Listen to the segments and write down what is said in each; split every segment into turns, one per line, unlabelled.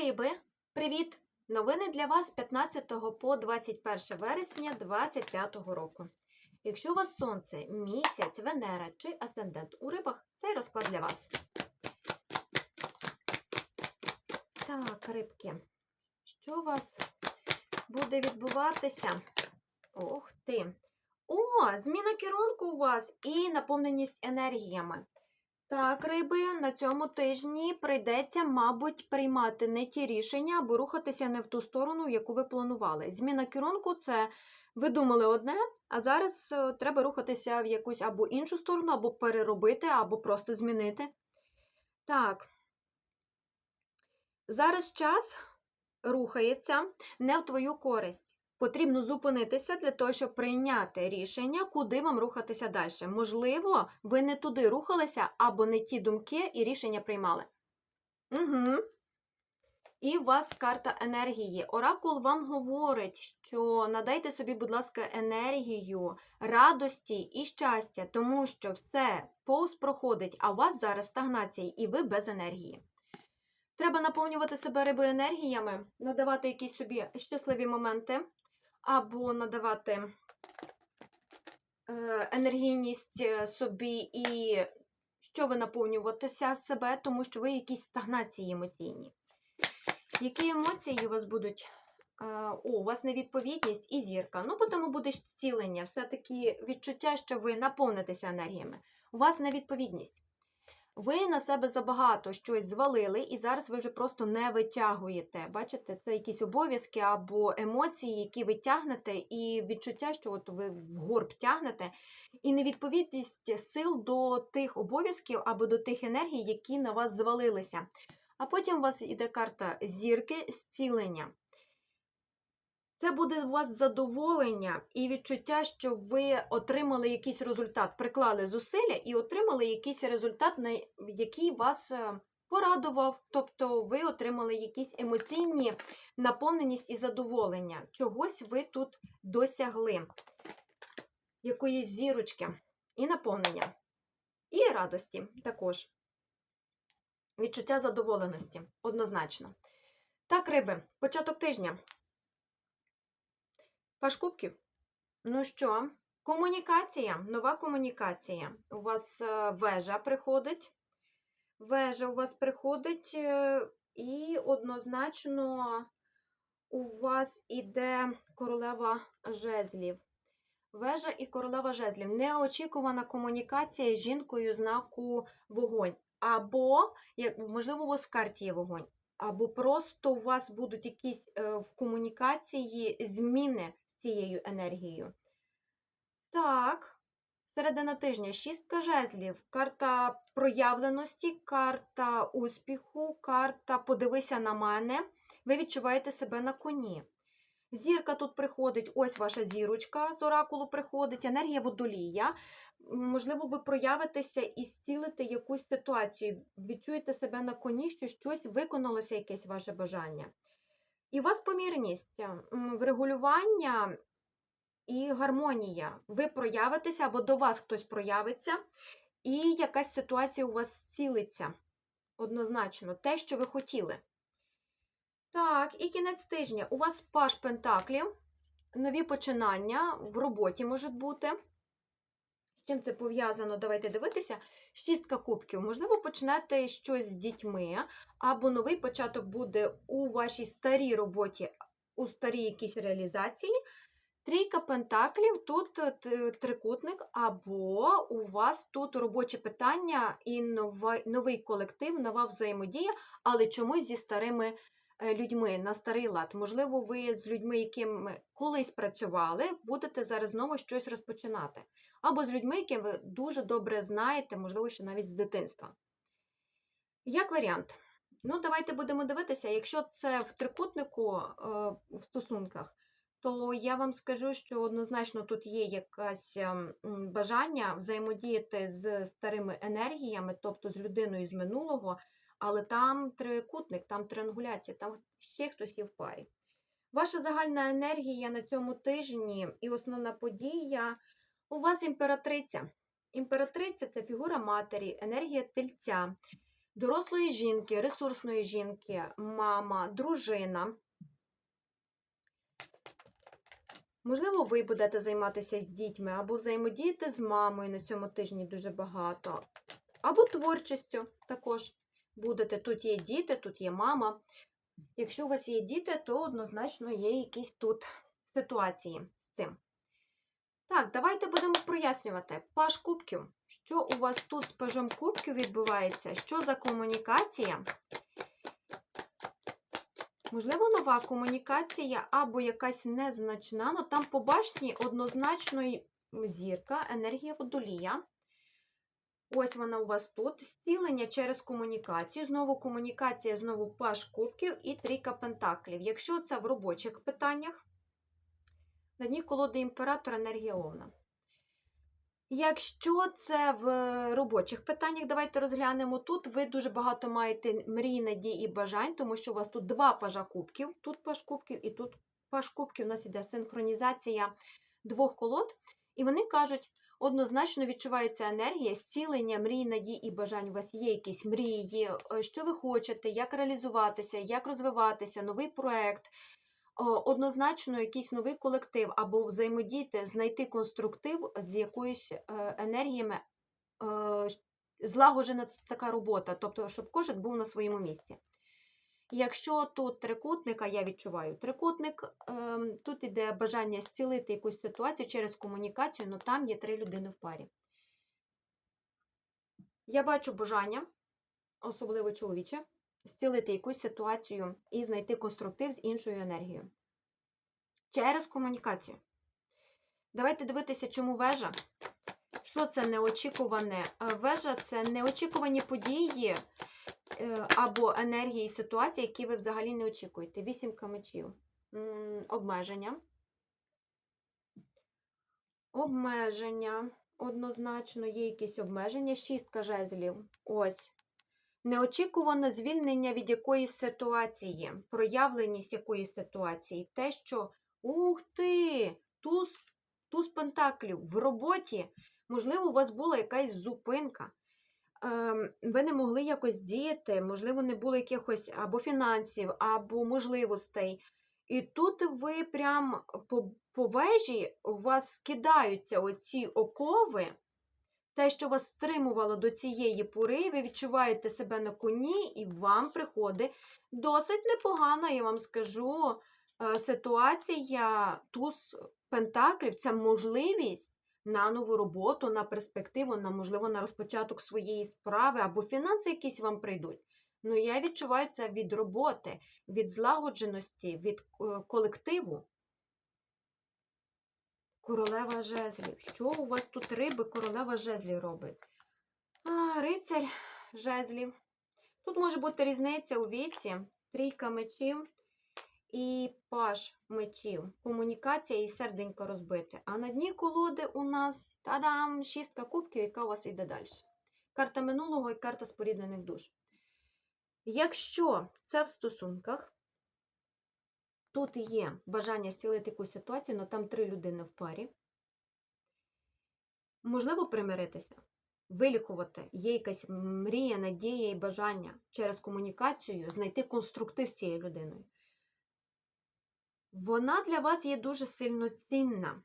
Риби, привіт! Новини для вас 15 по 21 вересня 2025 року. Якщо у вас сонце, місяць, Венера чи асцендент у рибах, цей розклад для вас. Так, рибки, що у вас буде відбуватися? Ох ти! О, зміна керунку у вас і наповненість енергіями. Так, риби, на цьому тижні прийдеться, мабуть, приймати не ті рішення або рухатися не в ту сторону, яку ви планували. Зміна керунку це ви думали одне, а зараз е, треба рухатися в якусь або іншу сторону, або переробити, або просто змінити. Так. Зараз час рухається не в твою користь. Потрібно зупинитися для того, щоб прийняти рішення, куди вам рухатися далі. Можливо, ви не туди рухалися або не ті думки і рішення приймали. Угу. І у вас карта енергії. Оракул вам говорить, що надайте собі, будь ласка, енергію, радості і щастя, тому що все повз проходить, а у вас зараз стагнація, і ви без енергії. Треба наповнювати себе рибою енергіями, надавати якісь собі щасливі моменти, або надавати е, енергійність е, собі і що ви наповнюватися себе, тому що ви в якійсь стагнації емоційні. Які емоції у вас будуть? Е, О, у вас невідповідність і зірка. Ну, тому буде зцілення, все-таки відчуття, що ви наповнитеся енергіями. У вас невідповідність. Ви на себе забагато щось звалили, і зараз ви вже просто не витягуєте. Бачите, це якісь обов'язки або емоції, які ви тягнете, і відчуття, що от ви в горб тягнете, і невідповідність сил до тих обов'язків або до тих енергій, які на вас звалилися. А потім у вас йде карта зірки зцілення. Це буде у вас задоволення і відчуття, що ви отримали якийсь результат, приклали зусилля і отримали якийсь результат, який вас е, порадував. Тобто ви отримали якісь емоційні наповненість і задоволення. Чогось ви тут досягли, якоїсь зірочки і наповнення. І радості також. Відчуття задоволеності, однозначно. Так, риби, початок тижня. Паш кубків. Ну що, комунікація, нова комунікація. У вас е, вежа приходить. Вежа у вас приходить, і однозначно у вас іде королева жезлів. Вежа і королева жезлів. Неочікувана комунікація з жінкою знаку вогонь. Або, як, можливо, у вас в карті є вогонь. Або просто у вас будуть якісь е, в комунікації зміни цією енергією. Так, середина тижня шістка жезлів, карта проявленості, карта успіху, карта подивися на мене. Ви відчуваєте себе на коні. Зірка тут приходить, ось ваша зірочка з оракулу приходить, енергія водолія. Можливо, ви проявитеся і зцілите якусь ситуацію, відчуєте себе на коні, що щось виконалося, якесь ваше бажання. І у вас помірність, врегулювання і гармонія. Ви проявитеся або до вас хтось проявиться, і якась ситуація у вас зцілиться. Однозначно, те, що ви хотіли. Так, і кінець тижня. У вас паш пентаклів, нові починання в роботі можуть бути. Чим це пов'язано, давайте дивитися. Шістка кубків. Можливо, почнете щось з дітьми, або новий початок буде у вашій старій роботі, у старій якійсь реалізації. Трійка пентаклів, тут трикутник, або у вас тут робочі питання і новий колектив, нова взаємодія, але чомусь зі старими людьми на старий лад. Можливо, ви з людьми, якими колись працювали, будете зараз знову щось розпочинати. Або з людьми, які ви дуже добре знаєте, можливо, ще навіть з дитинства. Як варіант? Ну, давайте будемо дивитися, якщо це в трикутнику е, в стосунках, то я вам скажу, що однозначно тут є якесь ем, бажання взаємодіяти з старими енергіями, тобто з людиною з минулого, але там трикутник, там триангуляція, там ще хтось є в парі. Ваша загальна енергія на цьому тижні і основна подія у вас імператриця. Імператриця це фігура матері, енергія тельця. дорослої жінки, ресурсної жінки, мама, дружина. Можливо, ви будете займатися з дітьми, або взаємодіяти з мамою на цьому тижні дуже багато, або творчістю також будете. Тут є діти, тут є мама. Якщо у вас є діти, то однозначно є якісь тут ситуації з цим. Так, давайте будемо прояснювати. Паш кубків. Що у вас тут з пажом кубків відбувається? Що за комунікація? Можливо, нова комунікація або якась незначна, але там по башні однозначно зірка, енергія водолія. Ось вона у вас тут. Зцілення через комунікацію. Знову комунікація, знову паш кубків і трійка пентаклів. Якщо це в робочих питаннях, на дні колоди імператор енергія Овна. Якщо це в робочих питаннях, давайте розглянемо тут. Ви дуже багато маєте мрій, надій і бажань, тому що у вас тут два пажа кубків, тут паж кубків і тут паж кубків. У нас іде синхронізація двох колод. І вони кажуть, однозначно відчувається енергія, зцілення, мрій, надій і бажань. У вас є якісь мрії, е, що ви хочете, як реалізуватися, як розвиватися, новий проект. Однозначно, якийсь новий колектив або взаємодійте, знайти конструктив з якоюсь е, енергіями, е, злагоджена така робота, тобто, щоб кожен був на своєму місці. Якщо тут трикутник, а я відчуваю трикутник, ем, тут іде бажання зцілити якусь ситуацію через комунікацію, але там є три людини в парі. Я бачу бажання, особливо чоловіче, зцілити якусь ситуацію і знайти конструктив з іншою енергією. Через комунікацію. Давайте дивитися, чому вежа. Що це неочікуване? Вежа це неочікувані події або енергії ситуації, які ви взагалі не очікуєте. Вісімка мечів. Обмеження. Обмеження. Однозначно, є якісь обмеження. Шістка жезлів. Ось. Неочікуване звільнення від якоїсь ситуації, проявленість якоїсь ситуації. Те, що ух ти! Туз, туз пентаклів в роботі. Можливо, у вас була якась зупинка. Ем, ви не могли якось діяти, можливо, не було якихось або фінансів, або можливостей. І тут ви прям по, по вежі у вас скидаються оці окови, те, що вас стримувало до цієї пори, ви відчуваєте себе на коні, і вам приходить досить непогана, я вам скажу, е, ситуація туз пентаклів це можливість на нову роботу, на перспективу, на, можливо, на розпочаток своєї справи, або фінанси якісь вам прийдуть. Ну, я відчуваю це від роботи, від злагодженості, від е, колективу. Королева жезлів. Що у вас тут риби королева жезлів робить? А, рицарь жезлів. Тут може бути різниця у віці, трійка мечів і паш мечів. Комунікація і серденько розбите. А на дні колоди у нас та-дам! Шістка кубків, яка у вас йде далі. Карта минулого і карта споріднених душ. Якщо це в стосунках, тут є бажання зцілити якусь ситуацію, але там три людини в парі. Можливо, примиритися, вилікувати, є якась мрія, надія і бажання через комунікацію знайти конструктив з цією людиною. Вона для вас є дуже сильно цінна.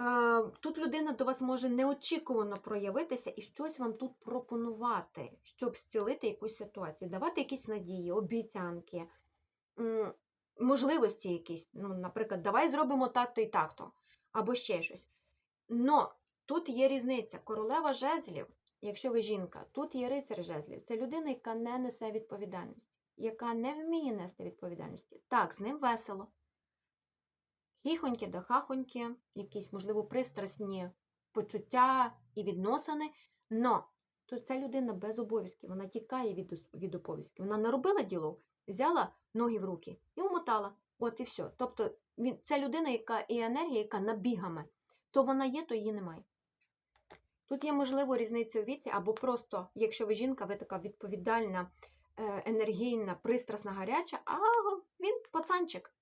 Е, Тут людина до вас може неочікувано проявитися і щось вам тут пропонувати, щоб зцілити якусь ситуацію, давати якісь надії, обіцянки, можливості якісь. Ну, наприклад, давай зробимо так-то і так-то, або ще щось. Но тут є різниця. Королева жезлів, якщо ви жінка, тут є рицар жезлів. Це людина, яка не несе відповідальності, яка не вміє нести відповідальності. Так, з ним весело. Хіхоньки да хахоньки, якісь, можливо, пристрасні почуття і відносини. Но то ця людина без обов'язків, вона тікає від, від обов'язків. Вона не робила діло, взяла ноги в руки і умотала. От і все. Тобто він, це людина, яка і енергія, яка набігами. То вона є, то її немає. Тут є, можливо, різниця у віці, або просто, якщо ви жінка, ви така відповідальна, енергійна, пристрасна, гаряча, а він пацанчик.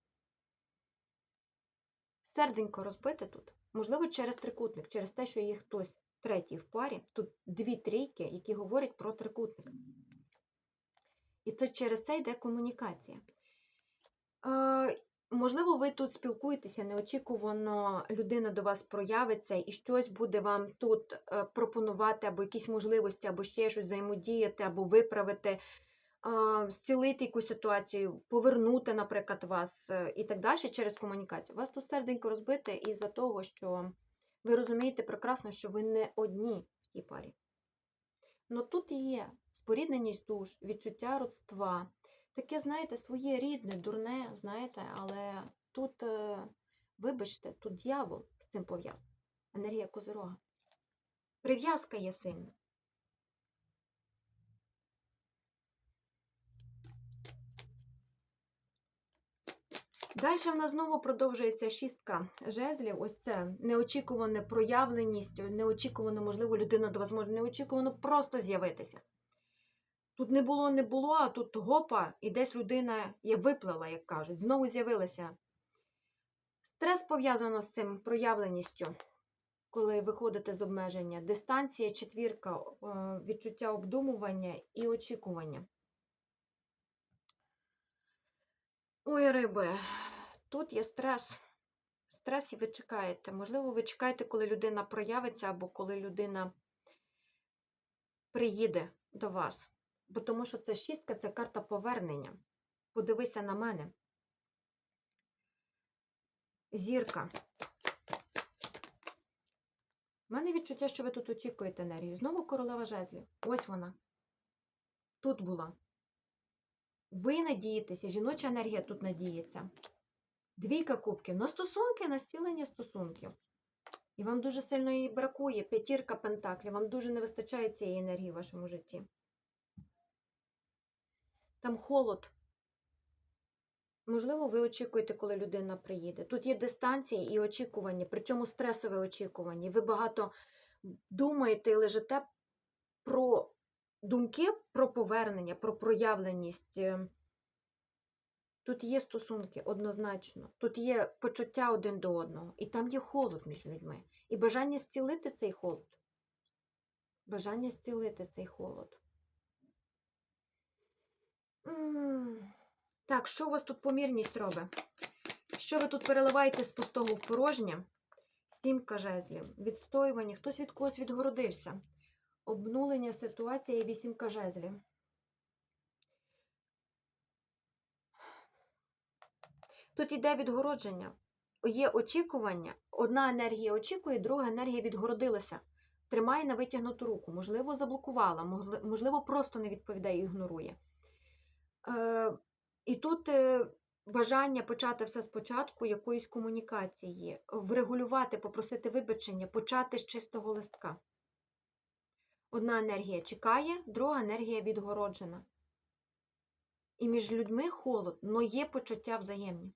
Серденько розбите тут. Можливо, через трикутник, через те, що її хтось третій в парі. Тут дві трійки, які говорять про трикутник. І це через це йде комунікація. Е, можливо, ви тут спілкуєтеся, неочікувано людина до вас проявиться і щось буде вам тут е, пропонувати, або якісь можливості, або ще щось взаємодіяти, або виправити, зцілити якусь ситуацію, повернути, наприклад, вас е, і так далі через комунікацію. Вас тут серденько розбите із-за того, що ви розумієте прекрасно, що ви не одні в тій парі. Ну тут є спорідненість душ, відчуття родства. Таке, знаєте, своє рідне, дурне, знаєте, але тут, е, вибачте, тут дьявол з цим пов'язаний. Енергія козирога. Прив'язка є сильна. Далі в нас знову продовжується шістка жезлів. Ось це неочікуване проявленість, неочікувано, можливо, людина до вас може неочікувано просто з'явитися. Тут не було, не було, а тут гопа, і десь людина є виплила, як кажуть, знову з'явилася. Стрес пов'язано з цим проявленістю, коли виходите з обмеження. Дистанція, четвірка, е, відчуття обдумування і очікування. Ой, риби, тут є стрес. Стрес і ви чекаєте. Можливо, ви чекаєте, коли людина проявиться, або коли людина приїде до вас. Бо тому що це шістка, це карта повернення. Подивися на мене. Зірка. У мене відчуття, що ви тут очікуєте енергію. Знову королева жезлів. Ось вона. Тут була. Ви надієтеся, жіноча енергія тут надіється. Двійка кубків на стосунки, на зцілення стосунків. І вам дуже сильно її бракує. П'ятірка пентаклів. Вам дуже не вистачає цієї енергії в вашому житті. Там холод. Можливо, ви очікуєте, коли людина приїде. Тут є дистанція і очікування, причому стресове очікування. Ви багато думаєте і лежите про думки про повернення, про проявленість. Е, Тут є стосунки однозначно, тут є почуття один до одного, і там є холод між людьми. І бажання зцілити цей холод. Бажання зцілити цей холод. Так, що у вас тут помірність робить? Що ви тут переливаєте з пустого в порожнє? Сімка жезлів, відстоювання, хтось від когось відгородився. Обнулення ситуації вісімка жезлів. Тут йде відгородження. Є очікування. Одна енергія очікує, друга енергія відгородилася. Тримає на витягнуту руку. Можливо, заблокувала, можливо, просто не відповідає, ігнорує. Е, і тут е, бажання почати все спочатку, якоїсь комунікації, врегулювати, попросити вибачення, почати з чистого листка. Одна енергія чекає, друга енергія відгороджена. І між людьми холод, але є почуття взаємні.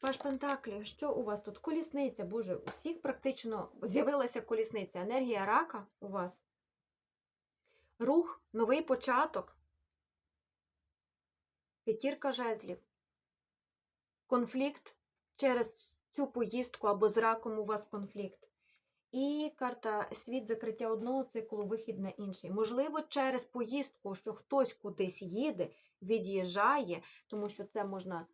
Паш Пентаклів, що у вас тут? Колісниця, Боже, у всіх практично з'явилася колісниця. Енергія рака у вас. Рух, новий початок. П'ятірка жезлів. Конфлікт через цю поїздку або з раком у вас конфлікт. І карта світ закриття одного циклу, вихід на інший. Можливо, через поїздку, що хтось кудись їде, від'їжджає, тому що це можна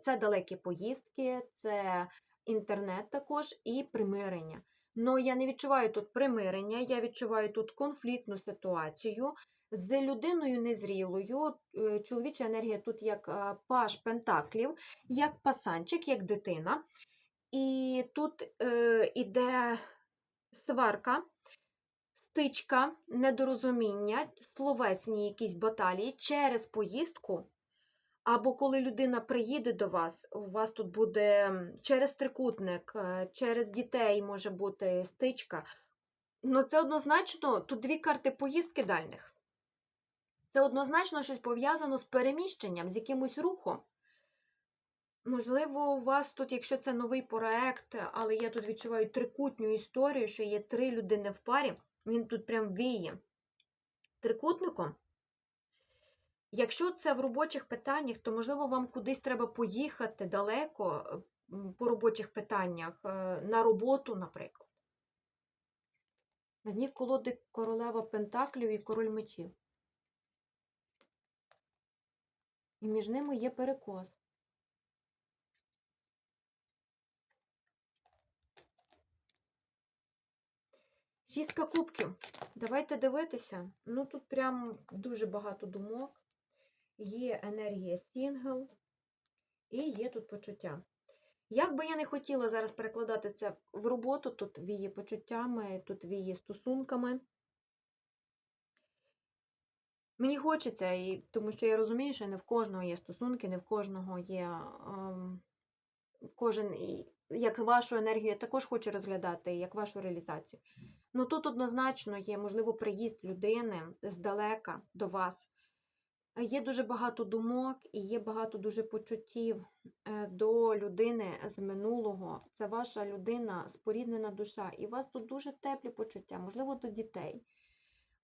це далекі поїздки, це інтернет також і примирення. Но я не відчуваю тут примирення, я відчуваю тут конфліктну ситуацію з людиною незрілою. Е, Чоловіча енергія тут як е, паш пентаклів, як пацанчик, як дитина. І тут е, іде сварка, стичка, недорозуміння, словесні якісь баталії через поїздку. Або коли людина приїде до вас, у вас тут буде через трикутник, е, через дітей може бути стичка. Ну, це однозначно, тут дві карти поїздки дальних. Це однозначно щось пов'язано з переміщенням, з якимось рухом. Можливо, у вас тут, якщо це новий проект, але я тут відчуваю трикутню історію, що є три людини в парі, він тут прям віє трикутником. Якщо це в робочих питаннях, то, можливо, вам кудись треба поїхати далеко, по робочих питаннях, е, на роботу, наприклад. На дні колоди королева Пентаклів і король мечів. І між ними є перекос. Шістка кубків. Давайте дивитися. Ну, тут прям дуже багато думок. Є енергія сінгл і є тут почуття. Як би я не хотіла зараз перекладати це в роботу, тут віє почуттями, тут віє стосунками. Мені хочеться, і, тому що я розумію, що не в кожного є стосунки, не в кожного є ем, кожен, як вашу енергію я також хочу розглядати, як вашу реалізацію. Ну тут однозначно є, можливо, приїзд людини здалека до вас. Є дуже багато думок і є багато дуже почуттів е, до людини з минулого. Це ваша людина, споріднена душа. І у вас тут дуже теплі почуття, можливо, до дітей.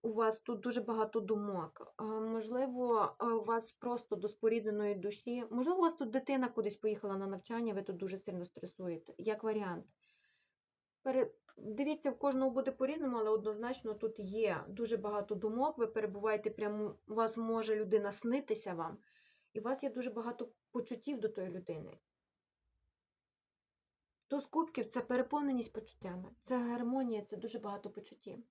У вас тут дуже багато думок. Можливо, е, у вас просто до спорідненої душі. Можливо, у вас тут дитина кудись поїхала на навчання, ви тут дуже сильно стресуєте. Як варіант. Дивіться, в кожного буде по-різному, але однозначно тут є дуже багато думок. Ви перебуваєте прямо, у вас може людина снитися вам, і у вас є дуже багато почуттів до тої людини. Туз кубків це переповненість почуттями, це гармонія, це дуже багато почуттів.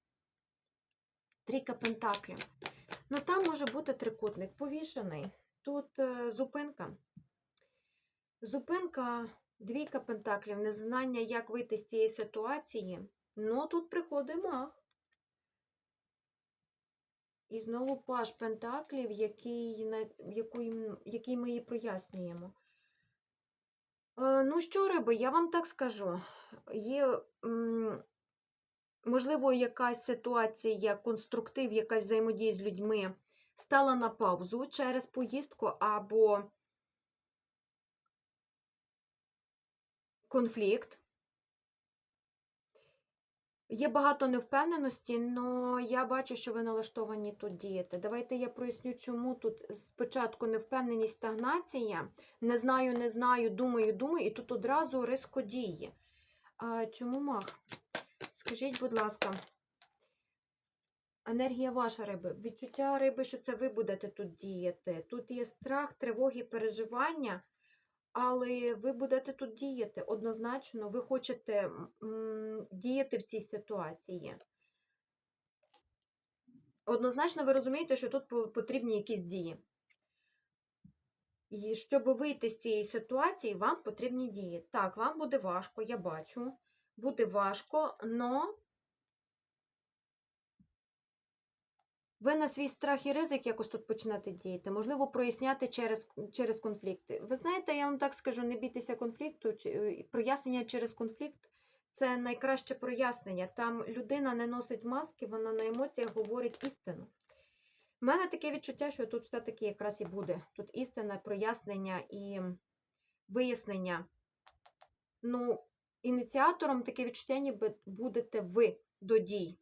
Трійка пентаклів. Ну там може бути трикутник повішений. Тут е, зупинка. Зупинка, двійка пентаклів, незнання, як вийти з цієї ситуації. Ну тут приходить маг. І знову паш пентаклів, який, який, який ми її прояснюємо. Е, ну що, риби, я вам так скажу. Є, можливо, якась ситуація, конструктив, якась взаємодія з людьми стала на паузу через поїздку або конфлікт. Є багато невпевненості, але я бачу, що ви налаштовані тут діяти. Давайте я проясню, чому тут спочатку невпевненість, стагнація. Не знаю, не знаю, думаю, думаю, і тут одразу риско дії. Чому мах? Скажіть, будь ласка, енергія ваша риби, відчуття риби, що це ви будете тут діяти. Тут є страх, тривоги, переживання, але ви будете тут діяти. Однозначно, ви хочете діяти в цій ситуації. Однозначно, ви розумієте, що тут потрібні якісь дії. І щоб вийти з цієї ситуації, вам потрібні дії. Так, вам буде важко, я бачу. Буде важко, но ви на свій страх і ризик якось тут почнете діяти. Можливо, проясняти через, через конфлікти. Ви знаєте, я вам так скажу, не бійтеся конфлікту. е, Прояснення через конфлікт це найкраще прояснення. Там людина не носить маски, вона на емоціях говорить істину. У мене таке відчуття, що тут все-таки якраз і буде. Тут істина, прояснення і вияснення. Ну, ініціатором таке відчуття, ніби будете ви до дій.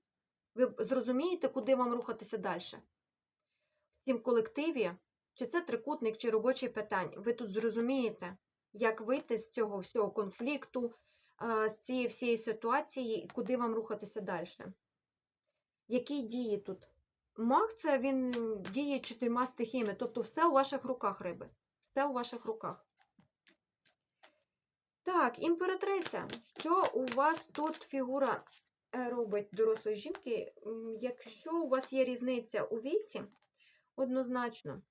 Ви зрозумієте, куди вам рухатися далі? В цім колективі, чи це трикутник, чи робочий питань. Ви тут зрозумієте, як вийти з цього всього конфлікту, з цієї всієї ситуації, і куди вам рухатися далі. Які дії тут? Маг це він діє чотирма стихіями, тобто все у ваших руках, риби. Все у ваших руках. Так, імператриця. Що у вас тут фігура е, робить дорослої жінки? Якщо у вас є різниця у віці, однозначно.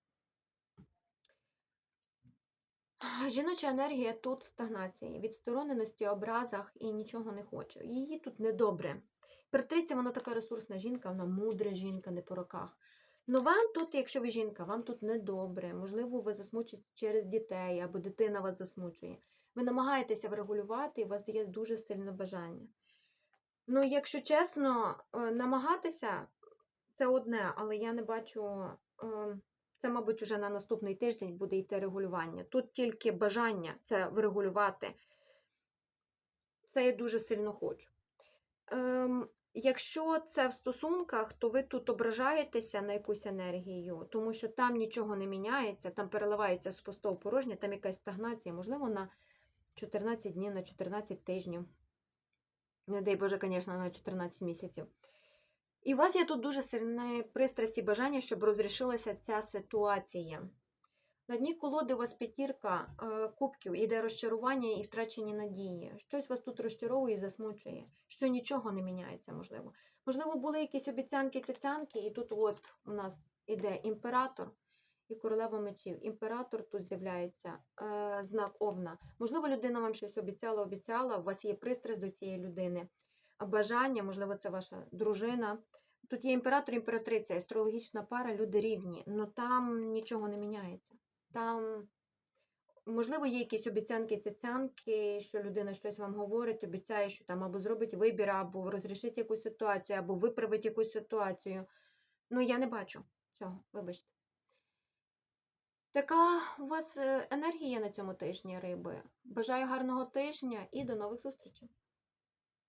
Жіноча енергія тут в стагнації, відстороненості, образах і нічого не хоче. Її тут недобре. Імператриця, вона така ресурсна жінка, вона мудра жінка, не по роках. Ну вам тут, якщо ви жінка, вам тут недобре. Можливо, ви засмучуєтесь через дітей, або дитина вас засмучує. Ви намагаєтеся врегулювати, і у вас є дуже сильне бажання. Ну, якщо чесно, е, намагатися це одне, але я не бачу. е, Це, мабуть, уже на наступний тиждень буде йти регулювання. Тут тільки бажання це врегулювати. Це я дуже сильно хочу. Ем, якщо це в стосунках, то ви тут ображаєтеся на якусь енергію, тому що там нічого не міняється, там переливається з пустого порожнє, там якась стагнація, можливо, на 14 днів, на 14 тижнів. Не дай Боже, звісно, на 14 місяців. І у вас є тут дуже сильне пристрасть і бажання, щоб розрішилася ця ситуація. На дні колоди у вас п'ятірка е, кубків, іде розчарування і втрачені надії. Щось вас тут розчаровує і засмучує, що нічого не міняється, можливо. Можливо, були якісь обіцянки, цяцянки, і тут от у нас іде імператор і королева мечів. Імператор тут з'являється е, знак Овна. Можливо, людина вам щось обіцяла, обіцяла, у вас є пристрасть до цієї людини, бажання, можливо, це ваша дружина. Тут є імператор, імператриця, астрологічна пара, люди рівні, але там нічого не міняється. Там, можливо, є якісь обіцянки, цяцянки, що людина щось вам говорить, обіцяє, що там або зробить вибір, або розрішить якусь ситуацію, або виправить якусь ситуацію. Ну, я не бачу цього, вибачте. Така у вас е, енергія на цьому тижні, риби. Бажаю гарного тижня і до нових зустрічей.